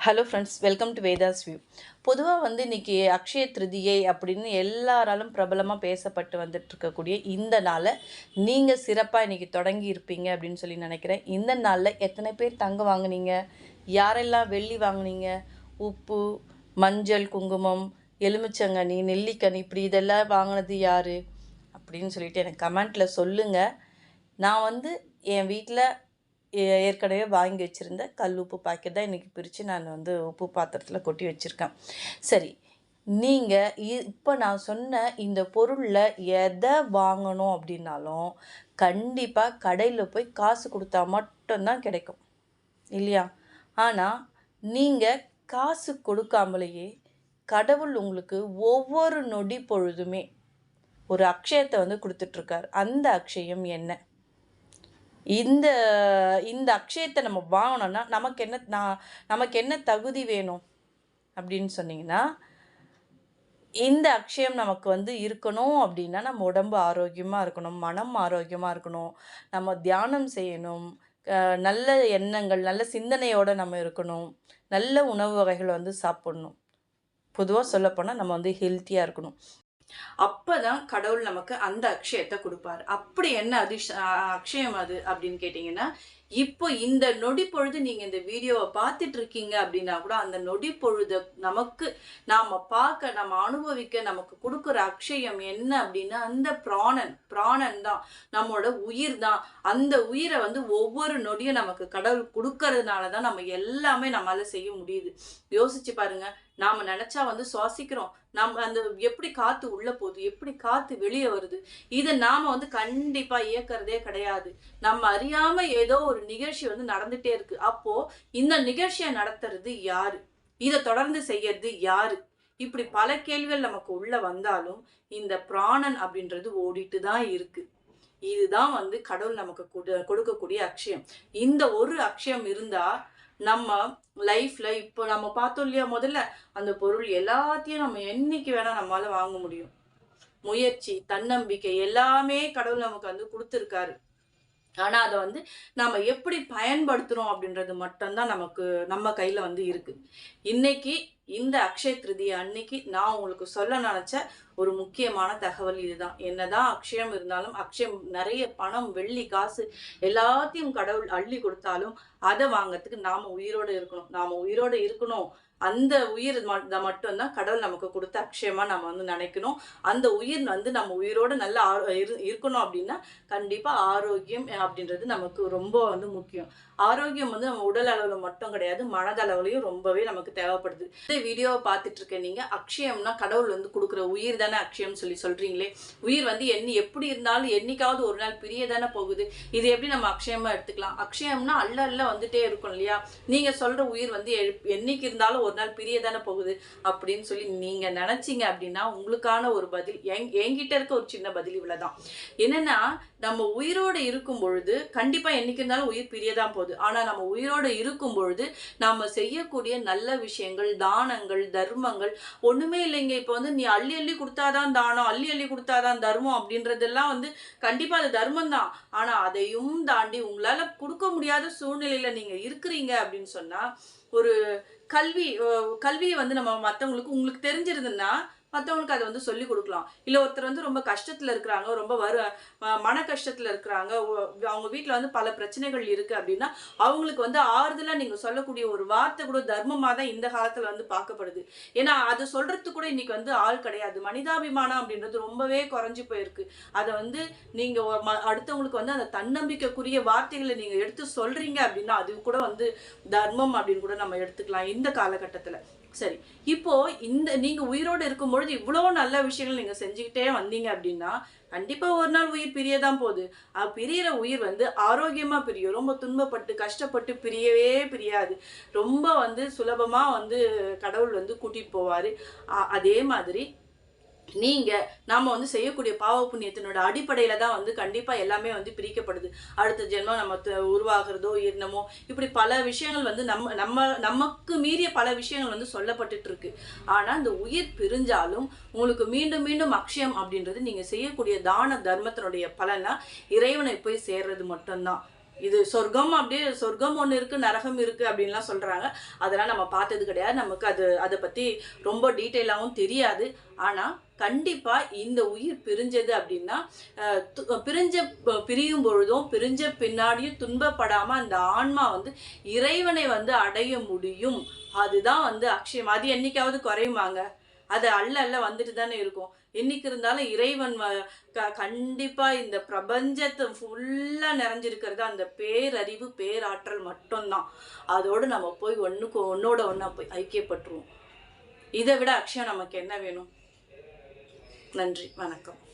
Hello friends welcome to Vedha's view பொதுவாக வந்து இன்றைக்கி அக்ஷய திருதியை அப்படின்னு எல்லாராலும் பிரபலமாக பேசப்பட்டு வந்துட்டு இருக்கக்கூடிய இந்த நாளை நீங்கள் சிறப்பாக இன்றைக்கி தொடங்கி இருப்பீங்க அப்படின்னு சொல்லி நினைக்கிறேன். இந்த நாளில் எத்தனை பேர் தங்க வாங்குனீங்க? யாரெல்லாம் வெள்ளி வாங்குனீங்க? உப்பு மஞ்சள் குங்குமம் எலுமிச்சங்கனி நெல்லிக்கனி இப்படி இதெல்லாம் வாங்கினது யார்? அப்படின்னு சொல்லிட்டு எனக்கு கமெண்ட்டில் சொல்லுங்கள் நான் வந்து என் வீட்டில் ஏற்கனவே வாங்கி வச்சுருந்த கல் உப்பு பாக்கெட் தான் இன்றைக்கி பிரித்து நான் வந்து உப்பு பாத்திரத்தில் கொட்டி வச்சுருக்கேன். சரி நீங்கள் இப்போ நான் சொன்ன இந்த பொருளில் எதை வாங்கணும் அப்படின்னாலும் கண்டிப்பாக கடையில் போய் காசு கொடுத்தா மட்டும்தான் கிடைக்கும். இல்லையா? ஆனால் நீங்கள் காசு கொடுக்காமலேயே கடவுள் உங்களுக்கு ஒவ்வொரு நொடி பொழுதுமே ஒரு அக்ஷயத்தை வந்து கொடுத்துட்ருக்கார் அந்த அக்ஷயம் என்ன? இந்த இந்த அக்ஷயத்தை நம்ம வாங்கணும்னா நமக்கு என்ன நான் நமக்கு என்ன தகுதி வேணும் அப்படின்னு சொன்னீங்கன்னா இந்த அக்ஷயம் நமக்கு வந்து இருக்கணும் அப்படின்னா நம்ம உடம்பு ஆரோக்கியமாக இருக்கணும் மனம் ஆரோக்கியமாக இருக்கணும் நம்ம தியானம் செய்யணும் நல்ல எண்ணங்கள் நல்ல சிந்தனையோடு நம்ம இருக்கணும் நல்ல உணவு வகைகளை வந்து சாப்பிடணும். பொதுவாக சொல்லப்போனால் நம்ம வந்து ஹெல்த்தியாக இருக்கணும். அப்பதான் கடவுள் நமக்கு அந்த அக்ஷயத்தை கொடுப்பாரு. அப்படி என்ன அதிஷ அக்ஷயம் அது அப்படின்னு கேட்டிங்கன்னா இப்போ இந்த நொடி பொழுது நீங்க இந்த வீடியோவை பார்த்துட்டு இருக்கீங்க அப்படின்னா கூட அந்த நொடி பொழுது நமக்கு நாம பார்க்க நம்ம அனுபவிக்க நமக்கு கொடுக்குற அக்ஷயம் என்ன அப்படின்னா அந்த பிராணன். பிராணன் தான். நம்மளோட உயிர் தான். அந்த உயிரை வந்து ஒவ்வொரு நொடியும் நமக்கு கடவுள் கொடுக்கறதுனால தான் நம்ம எல்லாமே நம்மளால செய்ய முடியுது. யோசிச்சு பாருங்க. நாம நினைச்சா வந்து சுவாசிக்கிறோம். நம்ம அந்த எப்படி காத்து உள்ள போகுது எப்படி காத்து வெளியே வருது இதை நாம வந்து கண்டிப்பா இயக்கிறதே கிடையாது. நம்ம அறியாம ஏதோ ஒரு நிகழ்ச்சி வந்து நடந்துட்டே இருக்கு. அப்போ இந்த நிகழ்ச்சியை நடத்துறது யாரு? இதை தொடர்ந்து செய்யறது யாரு? இப்படி பல கேள்விகள் நமக்கு உள்ள வந்தாலும் இந்த பிராணன் அப்படின்றது ஓடிட்டு தான் இருக்கு. இதுதான் வந்து கடவுள் நமக்கு கொடு- கொடுக்கக்கூடிய அக்ஷயம். இந்த ஒரு அக்ஷயம் இருந்தா நம்ம லைஃப்ல இப்போ நம்ம பார்த்தோம் இல்லையா முதல்ல அந்த பொருள் எல்லாத்தையும் நம்ம என்னைக்கு வேணா நம்மளால வாங்க முடியும். முயற்சி தன்னம்பிக்கை எல்லாமே கடவுள் நமக்கு வந்து கொடுத்துருக்காரு. ஆனால் அதை வந்து நாம எப்படி பயன்படுத்துகிறோம் அப்படின்றது மட்டும்தான் நமக்கு நம்ம கையில் வந்து இருக்கு. இன்னைக்கு இந்த அக்ஷய திருதியை அன்னைக்கு நான் உங்களுக்கு சொல்ல நினச்ச ஒரு முக்கியமான தகவல் இதுதான். என்னதான் அக்ஷயம் இருந்தாலும் அக்ஷயம் நிறைய பணம் வெள்ளி காசு எல்லாத்தையும் கடவுள் அள்ளி கொடுத்தாலும் அதை வாங்கிறதுக்கு நாம உயிரோட இருக்கணும். நாம உயிரோட இருக்கணும். அந்த உயிர் மட்டும்தான் கடவுள் நமக்கு கொடுத்த அக்ஷயமா நம்ம வந்து நினைக்கணும். அந்த உயிர் வந்து நம்ம உயிரோட நல்லா ஆரோ- இரு- இருக்கணும் அப்படின்னா கண்டிப்பா ஆரோக்கியம் அப்படின்றது நமக்கு ரொம்ப வந்து முக்கியம். ஆரோக்கியம் வந்து நம்ம உடல் அளவுல மட்டும் கிடையாது மனதளவுலையும் ரொம்பவே நமக்கு தேவைப்படுது. இந்த வீடியோவை பார்த்துட்டு இருக்க நீங்க அக்ஷயம்னா கடவுள் வந்து கொடுக்குற உயிர் தானே அக்ஷயம் சொல்லி சொல்றீங்களே? உயிர் வந்து எண்ணி எப்படி இருந்தாலும் என்னைக்காவது ஒரு நாள் பிரிய தானே போகுது. இது எப்படி நம்ம அக்ஷயமா எடுத்துக்கலாம்? அக்ஷயம்னா அல்ல அல்ல வந்துட்டே இருக்கும் இல்லையா? நீங்க சொல்ற உயிர் வந்து என்னைக்கு இருந்தாலும் ஒரு நாள் பிரிய தானே போகுது அப்படின்னு சொல்லி நீங்க நினைச்சீங்க அப்படின்னா உங்களுக்கான ஒரு பதில் எங் என்கிட்ட இருக்க ஒரு சின்ன பதில் இவ்வளவுதான். என்னன்னா நம்ம உயிரோட இருக்கும் பொழுது கண்டிப்பா என்னைக்கு இருந்தாலும் உயிர் பிரியதான் போகுது. ஆனா நம்ம உயிரோட இருக்கும் பொழுது நாம செய்யக்கூடிய நல்ல விஷயங்கள் தானங்கள் தர்மங்கள் ஒண்ணுமே இல்லைங்க. இப்போ வந்து நீ அள்ளி அள்ளி கொடுத்தாதான் தானம் அள்ளி அள்ளி கொடுத்தாதான் தர்மம் அப்படின்றதெல்லாம் வந்து கண்டிப்பா அது தர்மம் தான் ஆனா அதையும் தாண்டி உங்களால கொடுக்க முடியாத சூழ்நிலையில நீங்க இருக்கிறீங்க அப்படின்னு சொன்னா ஒரு கல்வி கல்வியை வந்து நம்ம மற்றவங்களுக்கு உங்களுக்கு தெரிஞ்சிருதுன்னா மற்றவங்களுக்கு அதை வந்து சொல்லி கொடுக்கலாம். இல்லை ஒருத்தர் வந்து ரொம்ப கஷ்டத்தில் இருக்கிறாங்க ரொம்ப வரு மன கஷ்டத்தில் இருக்கிறாங்க அவங்க வீட்டில் வந்து பல பிரச்சனைகள் இருக்குது அப்படின்னா அவங்களுக்கு வந்து ஆறுதலாக நீங்கள் சொல்லக்கூடிய ஒரு வார்த்தை கூட தர்மமாக தான் இந்த காலத்தில் வந்து பார்க்கப்படுது. ஏன்னா அது சொல்கிறதுக்கு கூட இன்றைக்கி வந்து ஆள் கிடையாது. மனிதாபிமானம் அப்படின்றது ரொம்பவே குறைஞ்சி போயிருக்கு. அதை வந்து நீங்கள் அடுத்தவங்களுக்கு வந்து அந்த தன்னம்பிக்கைக்குரிய வார்த்தைகளை நீங்கள் எடுத்து சொல்கிறீங்க அப்படின்னா அது கூட வந்து தர்மம் அப்படின்னு கூட நம்ம எடுத்துக்கலாம் இந்த காலகட்டத்தில். சரி இப்போ இந்த நீங்க உயிரோடு இருக்கும்பொழுது இவ்வளோ நல்ல விஷயங்கள் நீங்க செஞ்சுக்கிட்டே வந்தீங்க அப்படின்னா கண்டிப்பா ஒரு நாள் உயிர் பிரியதான் போகுது. அது பிரியற உயிர் வந்து ஆரோக்கியமா பிரியும். ரொம்ப துன்பப்பட்டு கஷ்டப்பட்டு பிரியவே பிரியாது. ரொம்ப வந்து சுலபமா வந்து கடவுள் வந்து கூட்டிட்டு போவாரு. அதே மாதிரி நீங்கள் நாம் வந்து செய்யக்கூடிய பாவ புண்ணியத்தினோட அடிப்படையில் தான் வந்து கண்டிப்பாக எல்லாமே வந்து பிரிக்கப்படுது. அடுத்த ஜென்மம் நம்ம உருவாகிறதோ இரணமோ இப்படி பல விஷயங்கள் வந்து நம்ம நம்ம நமக்கு மீறிய பல விஷயங்கள் வந்து சொல்லப்பட்டுட்டு இருக்கு ஆனால் இந்த உயிர் பிரிஞ்சாலும் உங்களுக்கு மீண்டும் மீண்டும் அக்ஷயம் அப்படின்றது நீங்கள் செய்யக்கூடிய தான தர்மத்தினுடைய பலனா இறைவனை போய் சேர்றது மட்டும்தான். இது சொர்க்கம் அப்படியே சொர்க்கம் ஒன்று இருக்குது நரகம் இருக்குது அப்படின்லாம் சொல்கிறாங்க அதெல்லாம் நம்ம பார்த்தது கிடையாது. நமக்கு அது அதை பற்றி ரொம்ப டீட்டெயிலாகவும் தெரியாது. ஆனால் கண்டிப்பாக இந்த உயிர் பிரிஞ்சது அப்படின்னா து- பிரிஞ்ச பிரியும் பொழுதும் பிரிஞ்ச பின்னாடியும் துன்பப்படாமல் அந்த ஆன்மா வந்து இறைவனை வந்து அடைய முடியும். அதுதான் வந்து அக்ஷயம். அது என்றைக்காவது குறையுமாங்க? அது அல்ல அல்ல வந்துட்டு தானே இருக்கும். என்னைக்கு இருந்தாலும் இறைவன் க- கண்டிப்பா இந்த பிரபஞ்சத்தை ஃபுல்லா நிறைஞ்சிருக்கிறது அந்த பேரறிவு பேராற்றல் மட்டும்தான். அதோடு நம்ம போய் ஒண்ணுக்கு ஒன்னோட ஒன்றா போய் ஐக்கியப்பட்டுருவோம். இதை விட அக்ஷயம் நமக்கு என்ன வேணும்? நன்றி. வணக்கம்.